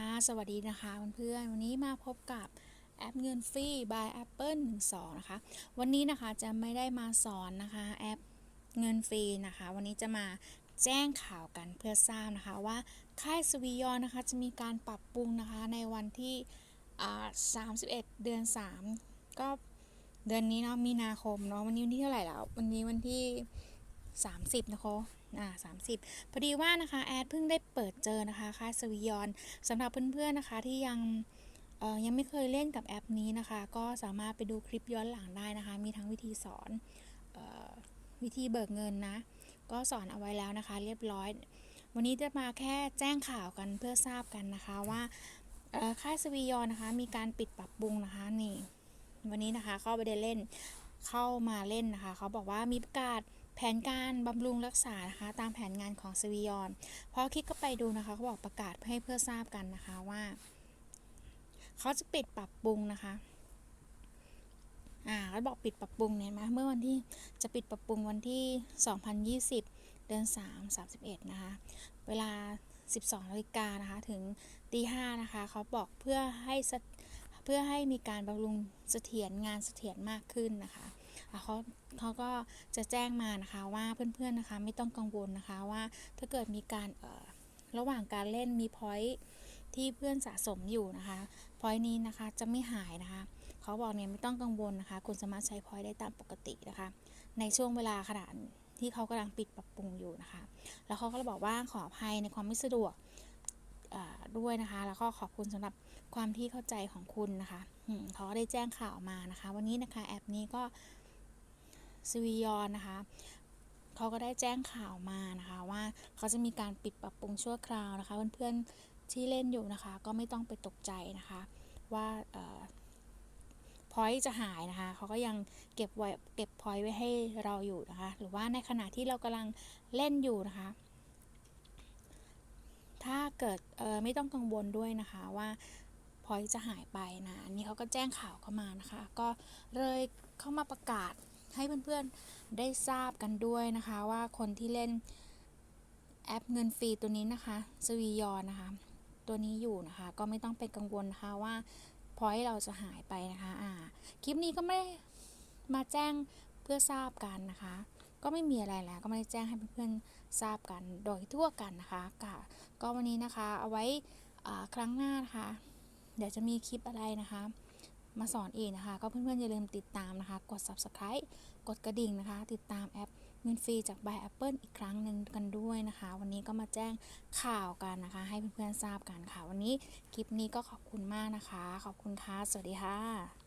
ค่ะ สวัสดีนะคะเพื่อนๆวันนี้มาพบกับแอปเงินฟรี by Apple 12 นะคะ วันนี้นะคะจะไม่ได้มาสอนนะคะแอปเงินฟรีนะคะ วันนี้จะมาแจ้งข่าวกันเพื่อทราบนะคะว่าค่ายสวียอนนะคะจะมีการปรับปรุงนะคะในวันที่31 เดือน 3 ก็เดือนนี้เนาะมีนาคมเนาะวันนี้วันที่เท่าไหร่แล้ว วันนี้วันที่ 30 นะคะอ่า30พอดีว่านะคะแอดเพิ่งได้เปิดเจอนะคะค่าสวียอนสำหรับเพื่อนๆนะคะที่ยังยังไม่เคยเล่นกับแอปนี้นะคะ ก็สามารถไปดูคลิปย้อนหลังได้นะคะ มีทั้งวิธีสอนออวิธีเบิกเงินนะ ก็สอนเอาไว้แล้วนะคะ เรียบร้อย วันนี้จะมาแค่แจ้งข่าวกันเพื่อทราบกันนะคะว่าค่ายสวียอนนะคะ มีการปิดปรับปรุงนะคะนี่ วันนี้นะคะเข้าไปได้เล่นเข้ามาเล่นนะคะ เขาบอกว่ามีประกาศ แผนการบำรุงรักษานะคะ ตามแผนงานของสวียอนพอคลิกก็ไปดูนะคะเขาบอกประกาศให้เพื่อทราบกันนะคะว่า เขาจะปิดปรับปรุงนะคะ อ่าเขาบอกปิดปรับปรุงเนี่ยไหมเมื่อวันที่จะปิดปรับปรุงวันที่ 2020 เดือน 3 31 นะคะ เวลา 12นาฬิกานะคะถึงตี5นะคะเขาบอกเพื่อให้เพื่อให้มีการบำรุงเสถียรงานเสถียรมากขึ้นนะคะ เขาเขาก็จะแจ้งมานะคะว่าเพื่อนๆนะคะไม่ต้องกังวลนะคะว่าถ้าเกิดมีการเระหว่างการเล่นมีพอยต์ที่เพื่อนสะสมอยู่นะคะพอยต์นี้นะคะจะไม่หายนะคะเขาบอกเนี่ยไม่ต้องกังวลนะคะ คุณสามารถใช้พอยต์ได้ตามปกตินะคะ ในช่วงเวลาขณะที่เขากำลังปิดปรับปรุงอยู่นะคะ แล้วเขาก็บอกว่าขออภัยในความไม่สะดวกด้วยนะคะ แล้วก็ขอบคุณสำหรับความที่เข้าใจของคุณนะคะเขาก็ได้แจ้งข่าวมานะคะ วันนี้นะคะแอปนี้ก็ สวียอนนะคะเขาก็ได้แจ้งข่าวมานะคะว่าเขาจะมีการปิดปรับปรุงชั่วคราวนะคะเพื่อนๆที่เล่นอยู่นะคะ ก็ไม่ต้องไปตกใจนะคะ ว่าพอยจะหายนะคะเขาก็ยังเก็บไว้เก็บพอยไว้ให้เราอยู่นะคะ หรือว่าในขณะที่เรากำลังเล่นอยู่นะคะ ถ้าเกิดไม่ต้องกังวลด้วยนะคะว่าพอยจะหายไปนะอันนี้เขาก็แจ้งข่าวเข้ามานะคะ ก็เลยเข้ามาประกาศ ให้เพื่อนๆได้ทราบกันด้วยนะคะว่าคนที่เล่นแอปเงินฟรีตัวนี้นะคะสวียอนนะคะ ตัวนี้อยู่นะคะ ก็ไม่ต้องเป็นกังวลนะคะว่าพอยเราจะหายไปนะคะอ่าคลิปนี้ก็ไม่มาแจ้งเพื่อทราบกันนะคะ ก็ไม่มีอะไรแล้วก็ไม่ได้แจ้งให้เพื่อนๆทราบกันโดยทั่วกันนะคะก็วันนี้นะคะเอาไว้ครั้งหน้านะคะ เดี๋ยวจะมีคลิปอะไรนะคะ มาสอนอีกนะคะ ก็เพื่อนๆอย่าลืมติดตามนะคะ กด subscribe กดกระดิ่งนะคะ ติดตามแอปเงินฟรีจาก by Apple อีกครั้งหนึ่งกันด้วยนะคะ วันนี้ก็มาแจ้งข่าวกันนะคะ ให้เพื่อนๆทราบกันค่ะ วันนี้คลิปนี้ก็ขอบคุณมากนะคะ ขอบคุณค่ะ สวัสดีค่ะ